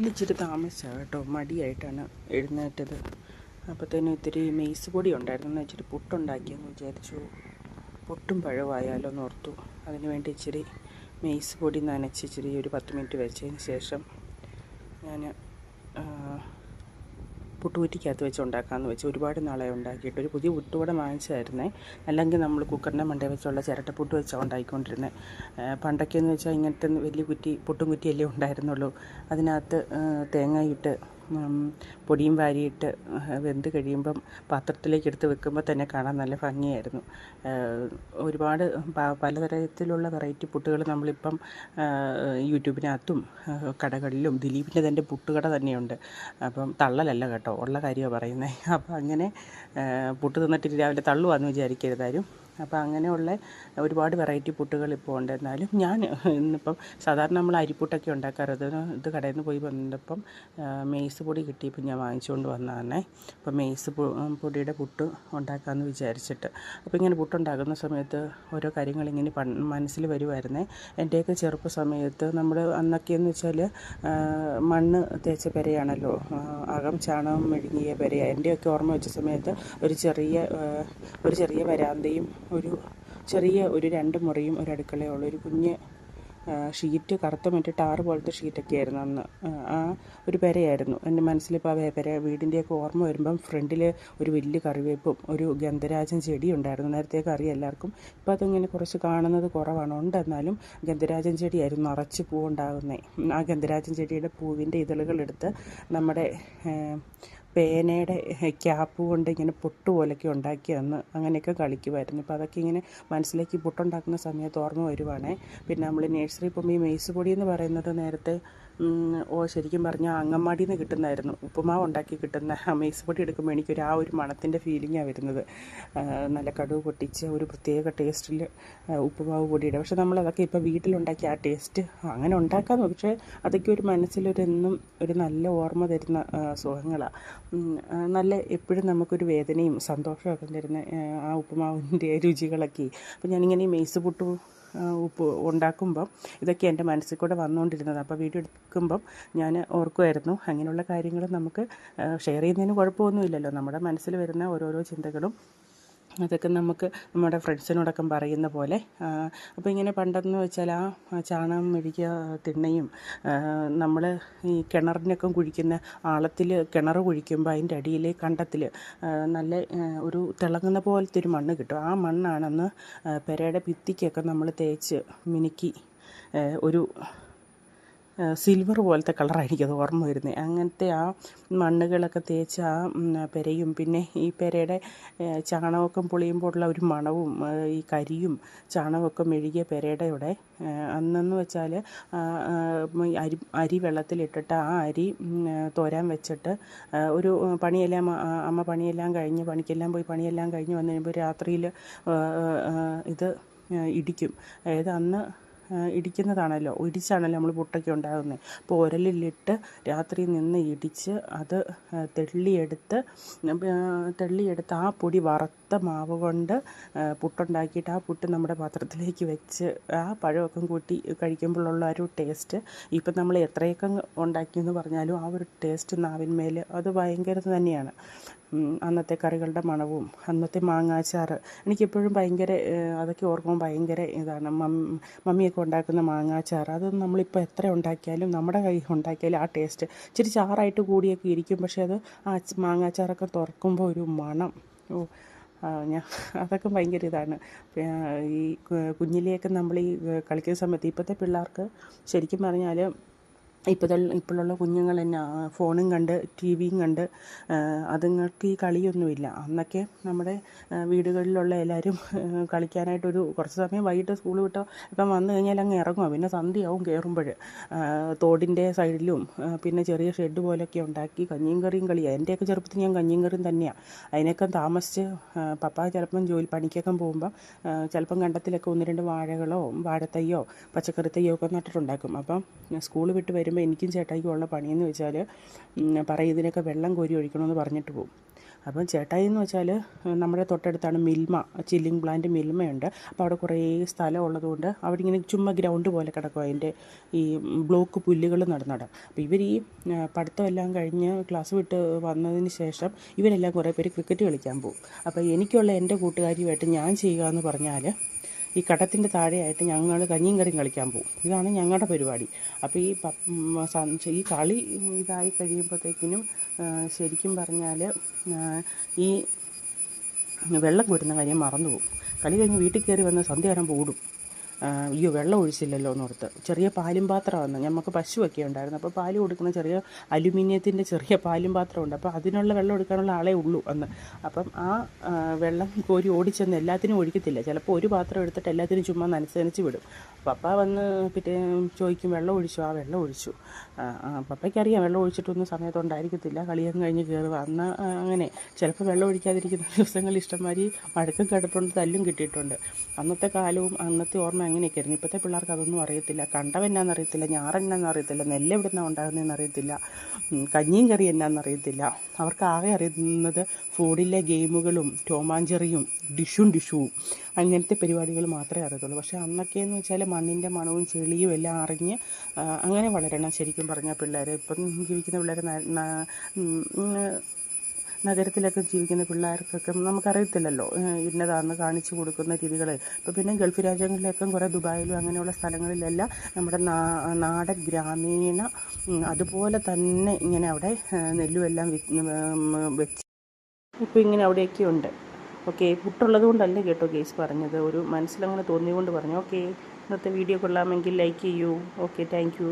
ഇന്ന് ഇച്ചിരി താമസിച്ചാണ് കേട്ടോ. മടിയായിട്ടാണ് എഴുന്നേറ്റത്. അപ്പോഴത്തേനും ഇത്തിരി മെയ്സ് പൊടി ഉണ്ടായിരുന്നു. എന്ന് വെച്ചിട്ട് പുട്ടുണ്ടാക്കിയെന്ന് വിചാരിച്ചു. പുട്ടും പഴവായാലോ എന്ന് ഓർത്തു. അതിന് വേണ്ടി ഇച്ചിരി മെയ്സ് പൊടി നനച്ച് ഇച്ചിരി ഒരു പത്ത് മിനിറ്റ് വെച്ചതിന് ശേഷം ഞാൻ പുട്ടുകുറ്റിക്കകത്ത് വെച്ച് ഉണ്ടാക്കാമെന്ന് വെച്ച് ഒരുപാട് നാളെ ഉണ്ടാക്കിയിട്ട് ഒരു പുതിയ പുട്ടുകൂടെ വാങ്ങിച്ചായിരുന്നേ അല്ലെങ്കിൽ നമ്മൾ കുക്കറിന്റെ മണ്ടയിൽ വെച്ചുള്ള ചിരട്ടപ്പുട്ട് വെച്ചാണ് ഉണ്ടാക്കിക്കൊണ്ടിരുന്നത് പണ്ടൊക്കെയെന്ന് വെച്ചാൽ ഇങ്ങനത്തെ വലിയ കുറ്റി പുട്ടും കുറ്റിയല്ലേ ഉണ്ടായിരുന്നുള്ളൂ. അതിനകത്ത് തേങ്ങയിട്ട് പൊടിയും വാരിയിട്ട് വെന്ത് കഴിയുമ്പം പാത്രത്തിലേക്ക് എടുത്ത് വെക്കുമ്പോൾ തന്നെ കാണാൻ നല്ല ഭംഗിയായിരുന്നു. ഒരുപാട് പലതരത്തിലുള്ള വെറൈറ്റി പുട്ടുകൾ നമ്മളിപ്പം യൂട്യൂബിനകത്തും കടകളിലും ദിലീപിന്റെ തന്നെ പുട്ടുകട തന്നെയുണ്ട്. അപ്പം തള്ളലല്ല കേട്ടോ ഉള്ള കാര്യമാണ് പറയുന്നത്. അപ്പം അങ്ങനെ പുട്ട് തിന്നിട്ട് രാവിലെ തള്ളുവാന്ന് വിചാരിക്കരുതാരും അപ്പം അങ്ങനെയുള്ള ഒരുപാട് വെറൈറ്റി പുട്ടുകൾ ഇപ്പോൾ ഉണ്ട് എന്നാലും ഞാൻ ഇന്നിപ്പം സാധാരണ നമ്മൾ അരിപ്പുട്ടൊക്കെ ഉണ്ടാക്കാറത് ഇത് കടയിൽ നിന്ന് പോയി വന്നപ്പം മെയ്സ് പൊടി കിട്ടിയപ്പോൾ ഞാൻ വാങ്ങിച്ചുകൊണ്ട് വന്നതാണ്. അപ്പോൾ മെയ്സ് പൊടിയുടെ പുട്ട് ഉണ്ടാക്കാമെന്ന് വിചാരിച്ചിട്ട്. അപ്പോൾ ഇങ്ങനെ പുട്ടുണ്ടാക്കുന്ന സമയത്ത് ഓരോ കാര്യങ്ങൾ ഇങ്ങനെ മനസ്സിൽ വരുമായിരുന്നേ എന്റെയൊക്കെ ചെറുപ്പ സമയത്ത് നമ്മൾ അന്നൊക്കെയെന്ന് വെച്ചാൽ മണ്ണ് തേച്ച പെരയാണല്ലോ. അകം ചാണകം മെഴുകിയ പെരയാണ്. എന്റെയൊക്കെ ഓർമ്മ വെച്ച സമയത്ത് ഒരു ചെറിയ ഒരു ചെറിയ വരാന്തയും ഒരു ചെറിയ ഒരു രണ്ട് മുറിയും ഒരു അടുക്കളയുള്ള ഒരു കുഞ്ഞ് ഷീറ്റ് കറുത്ത മറ്റേ ടാറ് പോലത്തെ ഷീറ്റൊക്കെ ആയിരുന്നു അന്ന്. ആ, ഒരു പെരയായിരുന്നു. എന്റെ മനസ്സിലിപ്പോൾ ആ പെര വീടിന്റെയൊക്കെ ഓർമ്മ വരുമ്പം ഫ്രണ്ടിൽ ഒരു വലിയ കറിവേപ്പും ഒരു ഗന്ധരാജൻ ചെടി ഉണ്ടായിരുന്നു. നേരത്തെ അറിയാം എല്ലാവർക്കും. ഇപ്പോൾ അതിങ്ങനെ കുറച്ച് കാണുന്നത് കുറവാണ്. ഉണ്ട് എന്നാലും ഗന്ധരാജൻ ചെടിയായിരുന്നു നിറച്ച് പൂവുണ്ടാകുന്നത്. ആ ഗന്ധരാജൻ ചെടിയുടെ പൂവിന്റെ ഇതളുകളെടുത്ത് നമ്മുടെ പേനയുടെ ക്യാപ്പ് കൊണ്ട് ഇങ്ങനെ പൊട്ട് ഉണ്ടാക്കി അന്ന് അങ്ങനെയൊക്കെ കളിക്കുമായിരുന്നു ഇപ്പോൾ അതൊക്കെ ഇങ്ങനെ മനസ്സിലേക്ക് പൊട്ടുണ്ടാക്കുന്ന സമയത്ത് ഓർമ്മ വരുവാണേ. പിന്നെ നമ്മൾ നേഴ്സറി പോകുമ്പോൾ ഈ മെയ്സ് പൊടി എന്ന് പറയുന്നത് നേരത്തെ ഓ ശരിക്കും പറഞ്ഞാൽ അങ്ങന്മാടിയിൽ നിന്ന് കിട്ടുന്നതായിരുന്നു. ഉപ്പുമാവ് ഉണ്ടാക്കി കിട്ടുന്ന ആ മെയ്സ് പൊടി എടുക്കുമ്പോൾ എനിക്കൊരു ആ ഒരു മണത്തിന്റെ ഫീലിങ്ങാണ് വരുന്നത്. നല്ല കടുവ് പൊട്ടിച്ച് ഒരു പ്രത്യേക ടേസ്റ്റിൽ ഉപ്പുമാവ് പൊടിയുടെ. പക്ഷെ നമ്മളതൊക്കെ ഇപ്പോൾ വീട്ടിലുണ്ടാക്കി ആ ടേസ്റ്റ് അങ്ങനെ ഉണ്ടാക്കാമെന്ന് പക്ഷേ അതൊക്കെ ഒരു മനസ്സിലൊരു എന്നും ഒരു നല്ല ഓർമ്മ തരുന്ന സുഖങ്ങളാണ് നല്ല എപ്പോഴും നമുക്കൊരു വേദനയും സന്തോഷമൊക്കെ തരുന്ന ആ, ഉപ്പുമാവിന്റെ രുചികളൊക്കെ. അപ്പോൾ ഞാനിങ്ങനെ ഈ മെയ്സ് പുട്ടു ഉപ്പ് ഉണ്ടാക്കുമ്പം ഇതൊക്കെ എന്റെ മനസ്സിൽ കൂടെ വന്നുകൊണ്ടിരുന്നത്. അപ്പോൾ വീഡിയോ എടുക്കുമ്പം ഞാൻ ഓർക്കുമായിരുന്നു അങ്ങനെയുള്ള കാര്യങ്ങൾ നമുക്ക് ഷെയർ ചെയ്യുന്നതിന് കുഴപ്പമൊന്നുമില്ലല്ലോ. നമ്മുടെ മനസ്സിൽ വരുന്ന ഓരോരോ ചിന്തകളും അതൊക്കെ നമുക്ക് നമ്മുടെ ഫ്രണ്ട്സിനോടൊക്കെ പറയുന്ന പോലെ അപ്പോൾ ഇങ്ങനെ പണ്ടെന്ന് വെച്ചാൽ ആ ചാണകം മെഴുകിയ തിണ്ണയും നമ്മൾ ഈ കിണറിനൊക്കെ കുഴിക്കുന്ന ആളത്തിൽ കിണർ കുഴിക്കുമ്പോൾ അതിന്റെ അടിയിൽ കണ്ടത്തിൽ നല്ല ഒരു തിളങ്ങുന്ന പോലത്തെ ഒരു മണ്ണ് കിട്ടും. ആ മണ്ണാണെന്ന് പെരയുടെ ഭിത്തിക്കൊക്കെ നമ്മൾ തേച്ച് മിനുക്കി ഒരു സിൽവർ പോലത്തെ കളറാണ് എനിക്കത് ഓർമ്മ വരുന്നത് അങ്ങനത്തെ ആ മണ്ണുകളൊക്കെ തേച്ച് ആ പെരയും പിന്നെ ഈ പെരയുടെ ചാണകമൊക്കെ പൊളിയുമ്പോഴുള്ള ഒരു മണവും ഈ കരിയും ചാണകമൊക്കെ മെഴുകിയ പെരയുടെ ഇവിടെ അന്നെന്ന് വെച്ചാൽ അരി അരി വെള്ളത്തിലിട്ടിട്ട് ആ അരി തോരാൻ വെച്ചിട്ട് ഒരു പണിയെല്ലാം അമ്മ പണിയെല്ലാം കഴിഞ്ഞ് പണിക്കെല്ലാം പോയി പണിയെല്ലാം കഴിഞ്ഞ് വന്നു കഴിയുമ്പോൾ രാത്രിയിൽ ഇത് ഇടിക്കും. അതായത് അന്ന് ഇടിക്കുന്നതാണല്ലോ. ഇടിച്ചാണല്ലോ നമ്മൾ പുട്ടൊക്കെ ഉണ്ടാകുന്നത് അപ്പോൾ ഉരലിലിട്ട് രാത്രി നിന്ന് ഇടിച്ച് അത് തെള്ളിയെടുത്ത് തെള്ളിയെടുത്ത് ആ പൊടി വറുത്ത മാവ് കൊണ്ട് പുട്ടുണ്ടാക്കിയിട്ട് ആ പുട്ട് നമ്മുടെ പാത്രത്തിലേക്ക് വെച്ച് ആ പഴമൊക്കെ കൂട്ടി കഴിക്കുമ്പോഴുള്ള ഒരു ടേസ്റ്റ് ഇപ്പം നമ്മൾ എത്രയൊക്കെ ഉണ്ടാക്കിയെന്ന് പറഞ്ഞാലും ആ ഒരു ടേസ്റ്റ് നാവിന്മേൽ അത് ഭയങ്കര തന്നെയാണ്. അന്നത്തെ കറികളുടെ മണവും അന്നത്തെ മാങ്ങാച്ചാറ്. എനിക്കെപ്പോഴും ഭയങ്കര അതൊക്കെ ഓർക്കുമ്പോൾ ഭയങ്കര ഇതാണ്. മമ്മിയൊക്കെ ഉണ്ടാക്കുന്ന മാങ്ങാച്ചാറ്. അത് നമ്മളിപ്പോൾ എത്ര ഉണ്ടാക്കിയാലും നമ്മുടെ കൈ ഉണ്ടാക്കിയാലും ആ ടേസ്റ്റ് ഇച്ചിരി ചാറായിട്ട് കൂടിയൊക്കെ ഇരിക്കും. പക്ഷേ അത് ആ മാങ്ങാച്ചാറൊക്കെ തുറക്കുമ്പോൾ ഒരു മണം. ഓ ഞാൻ അതൊക്കെ ഭയങ്കര ഇതാണ്. ഈ കുഞ്ഞിലെയൊക്കെ നമ്മൾ ഈ കളിക്കുന്ന സമയത്ത് ഇപ്പോഴത്തെ പിള്ളേർക്ക് ശരിക്കും പറഞ്ഞാൽ ഇപ്പോൾ ഇപ്പോഴുള്ള കുഞ്ഞുങ്ങൾ തന്നെ ഫോണും കണ്ട് ടി വിയും കണ്ട് അതുങ്ങൾക്ക് ഈ കളിയൊന്നുമില്ല. അന്നൊക്കെ നമ്മുടെ വീടുകളിലുള്ള എല്ലാവരും കളിക്കാനായിട്ടൊരു കുറച്ച് സമയം വൈകിട്ട് സ്കൂൾ വിട്ടോ ഇപ്പം വന്നു കഴിഞ്ഞാൽ അങ്ങ് ഇറങ്ങുക പിന്നെ സന്ധ്യയാവും കയറുമ്പോൾ തോടിന്റെ സൈഡിലും പിന്നെ ചെറിയ ഷെഡ് പോലെയൊക്കെ ഉണ്ടാക്കി കഞ്ഞിയും കറിയും കളിയാണ് എന്റെയൊക്കെ ചെറുപ്പത്തിൽ ഞാൻ കഞ്ഞിയും കറിയും തന്നെയാണ് അതിനൊക്കെ താമസിച്ച് പപ്പ ചിലപ്പം ജോലി പണിക്കൊക്കെ പോകുമ്പം ചിലപ്പം കണ്ടത്തിലൊക്കെ ഒന്ന് രണ്ട് വാഴകളോ വാഴത്തയ്യോ പച്ചക്കറി തയ്യോ ഒക്കെ നട്ടിട്ടുണ്ടാക്കും. അപ്പം സ്കൂൾ വിട്ട് വരുമ്പോൾ എനിക്കും ചേട്ടായിക്കും ഉള്ള പണിയെന്ന് വെച്ചാൽ പറയും ഇതിനൊക്കെ വെള്ളം കോരി ഒഴിക്കണമെന്ന് പറഞ്ഞിട്ട് പോകും. അപ്പം ചേട്ടായി എന്ന് വെച്ചാൽ നമ്മുടെ തൊട്ടടുത്താണ് മിൽമ ചില്ലിങ് പ്ലാന്റ് മിൽമയുണ്ട്. അപ്പോൾ അവിടെ കുറേ സ്ഥലം ഉള്ളതുകൊണ്ട് അവിടെ ഇങ്ങനെ ചുമ്മാ ഗ്രൗണ്ട് പോലെ കിടക്കും അതിന്റെ ഈ ബ്ലോക്ക് പുല്ലുകൾ നടന്നടം അപ്പോൾ ഇവർ ഈ പഠിത്തമെല്ലാം കഴിഞ്ഞ് ക്ലാസ് വിട്ട് വന്നതിന് ശേഷം ഇവരെല്ലാം കുറേ പേര് ക്രിക്കറ്റ് കളിക്കാൻ പോകും. അപ്പോൾ എനിക്കുള്ള എന്റെ കൂട്ടുകാരിയുമായിട്ട് ഞാൻ ചെയ്യുക എന്ന് പറഞ്ഞാൽ ഈ കടത്തിന്റെ താഴെയായിട്ട് ഞങ്ങൾ കഞ്ഞിയും കറിയും കളിക്കാൻ പോകും ഇതാണ് ഞങ്ങളുടെ പരിപാടി. അപ്പോൾ ഈ ഈ കളി ഇതായി കഴിയുമ്പോഴത്തേക്കിനും ശരിക്കും പറഞ്ഞാൽ ഈ വെള്ളം കോരുന്ന കാര്യം മറന്നു പോകും കളി കഴിഞ്ഞ് വീട്ടിൽ കയറി വന്ന് സന്ധ്യയാകുമ്പോൾ ഓടും ആ, അയ്യോ വെള്ളം ഒഴിച്ചില്ലല്ലോ എന്നോർത്ത് ചെറിയ പാലും പാത്രമാണ് നമുക്ക് പശുവൊക്കെ ഉണ്ടായിരുന്നു. അപ്പോൾ പാൽ കൊടുക്കുന്ന ചെറിയ അലുമിനിയത്തിന്റെ ചെറിയ പാലും പാത്രമുണ്ട് അപ്പോൾ അതിനുള്ള വെള്ളം എടുക്കാനുള്ള ആളേ ഉള്ളൂ അന്ന്. അപ്പം ആ വെള്ളം കോരി ഓടിച്ചെന്ന് എല്ലാത്തിനും ഒഴിക്കത്തില്ല. ചിലപ്പോൾ ഒരു പാത്രം എടുത്തിട്ട് എല്ലാത്തിനും ചുമ്മാ നനച്ച് വിടും. പപ്പ വന്ന് പിറ്റേ ചോദിക്കും വെള്ളം ഒഴിച്ചു? ആ വെള്ളം ഒഴിച്ചു. പപ്പയ്ക്കറിയാം വെള്ളം ഒഴിച്ചിട്ടൊന്നും സമയത്തുണ്ടായിരിക്കത്തില്ല. കളിയും കഴിഞ്ഞ് കയറുക അന്ന് അങ്ങനെ ചിലപ്പോൾ വെള്ളം ഒഴിക്കാതിരിക്കുന്ന ദിവസങ്ങളിൽ ഇഷ്ടംമാതിരി മഴക്കും കിടപ്പുണ്ട് തല്ലും കിട്ടിയിട്ടുണ്ട്. അന്നത്തെ കാലവും അന്നത്തെ ഓർമ്മ അങ്ങനെയൊക്കെ ആയിരുന്നു ഇപ്പോഴത്തെ പിള്ളേർക്ക് അതൊന്നും അറിയത്തില്ല. കണ്ടം എന്നാന്ന് അറിയത്തില്ല. ഞാറെന്നാന്ന് അറിയത്തില്ല. നെല്ല് എവിടെ നിന്നാണ് ഉണ്ടാകുന്നതെന്ന് അറിയത്തില്ല. ഉം, കഞ്ഞിയും കറി എന്നാന്ന് അറിയത്തില്ല. അവർക്ക് ആകെ അറിയുന്നത് ഫോണിലെ ഗെയിമുകളും ടോമാഞ്ചെറിയും ഡിഷും ഡിഷുവും. അങ്ങനത്തെ പരിപാടികൾ മാത്രമേ അറിയത്തുള്ളൂ. പക്ഷേ അന്നൊക്കെയെന്ന് വെച്ചാൽ മണ്ണിന്റെ മണവും ചെളിയും എല്ലാം അറിഞ്ഞ് അങ്ങനെ വളരണം ശരിക്കും പറഞ്ഞാൽ പിള്ളേർ ഇപ്പം ജീവിക്കുന്ന പിള്ളേർ നഗരത്തിലൊക്കെ ജീവിക്കുന്ന പിള്ളേർക്കൊക്കെ നമുക്കറിയത്തില്ലല്ലോ ഇന്നതാണെന്ന് കാണിച്ചു കൊടുക്കുന്ന രീതികൾ ഇപ്പോൾ പിന്നെ ഗൾഫ് രാജ്യങ്ങളിലൊക്കെ കുറേ ദുബായിലും അങ്ങനെയുള്ള സ്ഥലങ്ങളിലെല്ലാം നമ്മുടെ നാടൻ ഗ്രാമീണ അതുപോലെ തന്നെ ഇങ്ങനെ അവിടെ നെല്ലുമെല്ലാം വെച്ച് ഇപ്പോൾ ഇങ്ങനെ അവിടെയൊക്കെ ഉണ്ട്. ഓക്കെ പുട്ടുള്ളത് കൊണ്ടല്ല കേട്ടോ കേസ് പറഞ്ഞത്. ഒരു മനസ്സിലങ്ങനെ തോന്നിയുകൊണ്ട് പറഞ്ഞു. ഓക്കെ ഇന്നത്തെ വീഡിയോ കൊള്ളാമെങ്കിൽ ലൈക്ക് ചെയ്യൂ. Okay thank